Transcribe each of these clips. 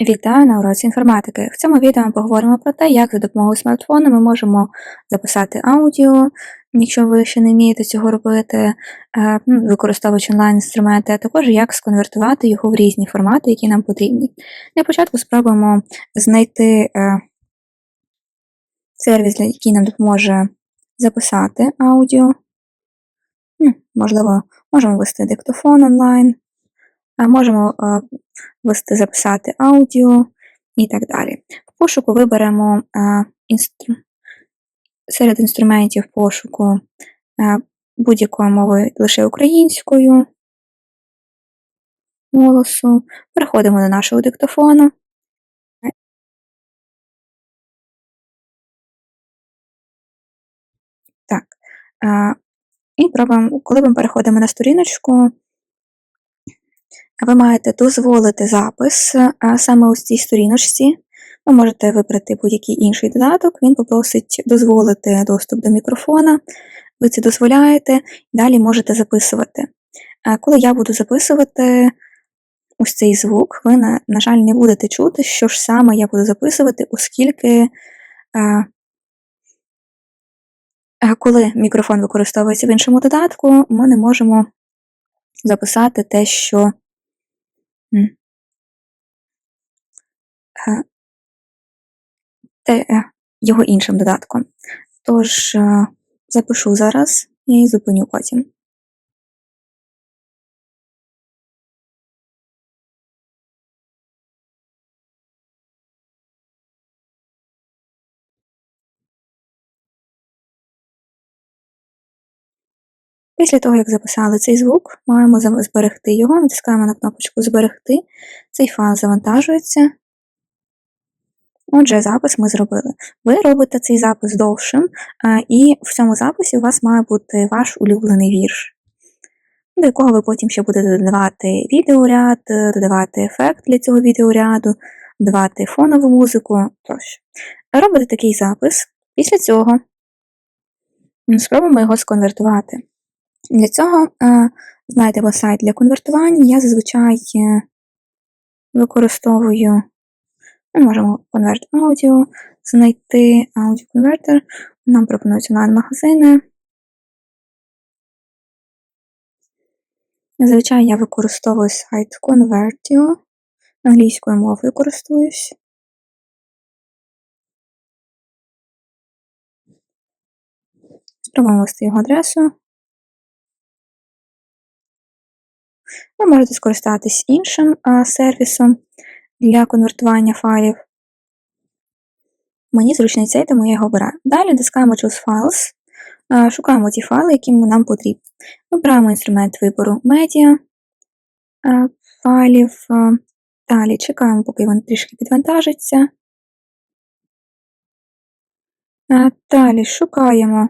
Вітаю на уроці інформатики. В цьому відео ми поговоримо про те, як за допомогою смартфону ми можемо записати аудіо, якщо ви ще не вмієте цього робити, е, ну, використовуючи онлайн-інструменти, а також як сконвертувати його в різні формати, які нам потрібні. Для початку спробуємо знайти е, сервіс, який нам допоможе записати аудіо. Ну, Можливо, можемо ввести диктофон онлайн. Можемо ввести записати аудіо і так далі. В пошуку виберемо інстру... серед інструментів пошуку будь-якою мовою лише українською голосу. Переходимо до нашого диктофону. Так. І пробуємо, коли ми переходимо на сторіночку, ви маєте дозволити запис саме у цій сторіночці. Ви можете вибрати будь-який інший додаток, він попросить дозволити доступ до мікрофона, ви це дозволяєте, далі можете записувати. Коли я буду записувати ось цей звук, ви, на, на жаль, не будете чути, що ж саме я буду записувати, оскільки коли мікрофон використовується в іншому додатку, ми не можемо записати те, що те, його іншим додатком. Тож, запишу зараз і зупиню потім. Після того, як записали цей звук, маємо зберегти його, натискаємо на кнопочку Зберегти. Цей файл завантажується. Отже, запис ми зробили. Ви робите цей запис довшим, і в цьому записі у вас має бути ваш улюблений вірш, до якого ви потім ще будете додавати відеоряд, додавати ефект для цього відеоряду, додавати фонову музику тощо. Робите такий запис. Після цього спробуємо його сконвертувати. Для цього знайдемо сайт для конвертування. Я зазвичай е, використовую, ми можемо конверт аудіо, знайти аудіоконвертер, нам пропонують онлайн-магазини. Зазвичай я використовую сайт Convertio, англійською мовою користуюсь. Спробуємо ввести його адресу. Ви можете скористатись іншим сервісом для конвертування файлів. Мені зручний цей, тому я його обираю. Далі натискаємо Choose Files, шукаємо ті файли, які нам потрібні. Вибираємо інструмент вибору медіа файлів. Далі чекаємо, поки він трішки підвантажиться. Далі шукаємо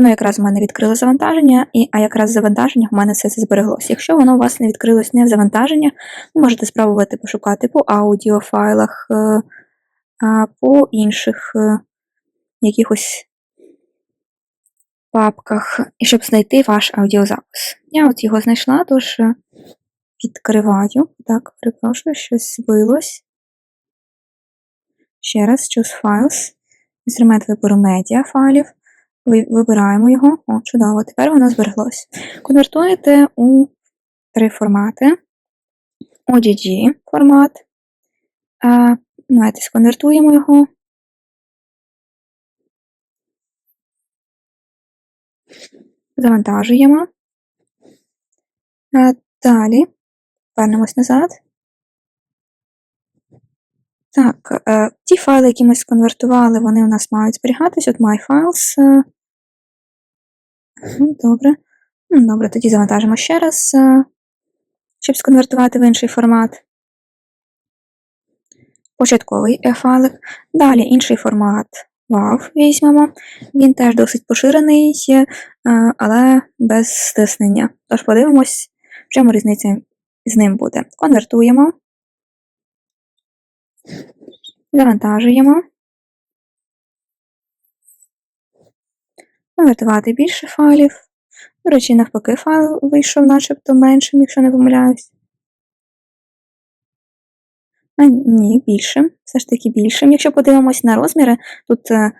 Воно якраз в мене відкрило завантаження, і, а якраз завантаження в мене все це збереглося. Якщо воно у вас не відкрилось не в завантаженнях, ви можете спробувати пошукати по аудіофайлах, е, по інших е, якихось папках, і щоб знайти ваш аудіозапис. Я от його знайшла, тож е, відкриваю. Так, перепрошую, щось збилось. Ще раз, Choose Files, інструмент вибору медіа файлів. Вибираємо його. О, чудово, тепер воно збереглось. Конвертуєте у три формати. OGG формат. Давайте сконвертуємо його. Завантажуємо. А, Далі вернемось назад. Так, е, ті файли, які ми сконвертували, вони у нас мають зберігатись. От MyFiles. Е, добре. Добре, тоді завантажимо ще раз, е, щоб сконвертувати в інший формат. Початковий файлик. Далі інший формат WAV візьмемо. Він теж досить поширений, але без стиснення. Тож подивимось, в чому різниця з ним буде. Конвертуємо. Завантажуємо. Конвертувати більше файлів. До речі, навпаки, файл вийшов начебто меншим, якщо не помиляюсь. А, ні, більшим, все ж таки більшим. Якщо подивимось на розміри, тут е,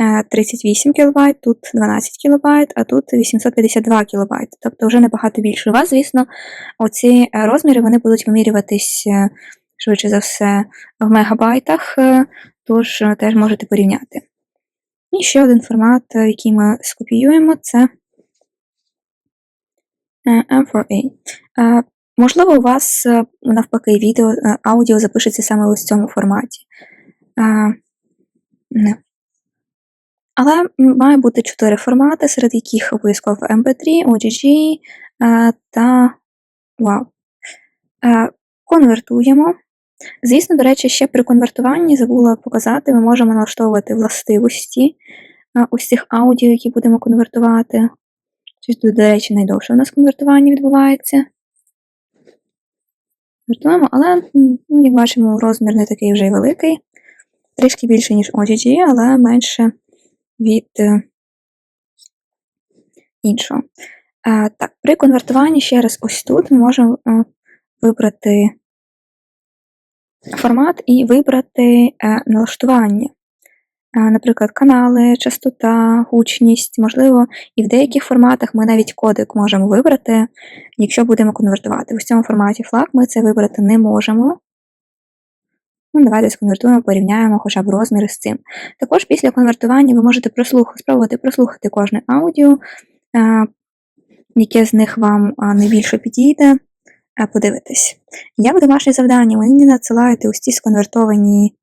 е, 38 кБ, тут 12 кБ, а тут 852 кБ, тобто вже набагато більше. У вас, звісно, оці е, розміри вони будуть вимірюватись е, швидше за все в мегабайтах, е, тож е, теж можете порівняти. І ще один формат, е, який ми скопіюємо, це е, M4A. Е, Можливо, у вас навпаки відео, аудіо запишеться саме ось в цьому форматі. Не. Але має бути чотири формати, серед яких обов'язково MP3, OGG та WAV. Конвертуємо. Звісно, до речі, ще при конвертуванні забула показати, ми можемо налаштовувати властивості ось цих аудіо, які будемо конвертувати. Ось тут, до речі, найдовше у нас конвертування відбувається. Конвертуємо, але, ну, як бачимо, розмір не такий вже й великий. Трішки більше, ніж OGG, але менше від е, іншого. Е, Так, при конвертуванні ще раз ось тут ми можемо е, вибрати формат і вибрати е, налаштування. Е, Наприклад, канали, частота, гучність, можливо, і в деяких форматах ми навіть кодек можемо вибрати, якщо будемо конвертувати. В цьому форматі FLAC ми це вибрати не можемо. Ну, давайте сконвертуємо, порівняємо хоча б розміри з цим. Також після конвертування ви можете прослух... спробувати прослухати кожне аудіо, е, яке з них вам найбільше підійде, подивитись. Як домашнє завдання, мені надсилаєте ось ці сконвертовані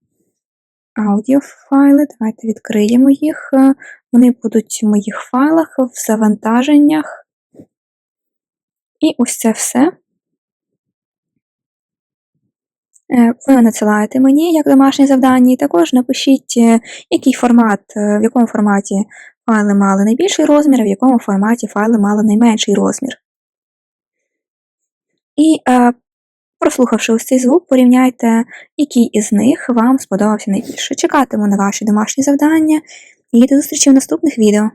аудіофайли. Давайте відкриємо їх. Е, Вони будуть в моїх файлах, в завантаженнях. І ось це все. Е, Ви надсилаєте мені як домашнє завдання, і також напишіть, е, який формат, е, в якому форматі файли мали найбільший розмір, а в якому форматі файли мали найменший розмір. І е, прослухавши ось цей звук, порівняйте, який із них вам сподобався найбільше. Чекатиму на ваші домашні завдання і до зустрічі в наступних відео.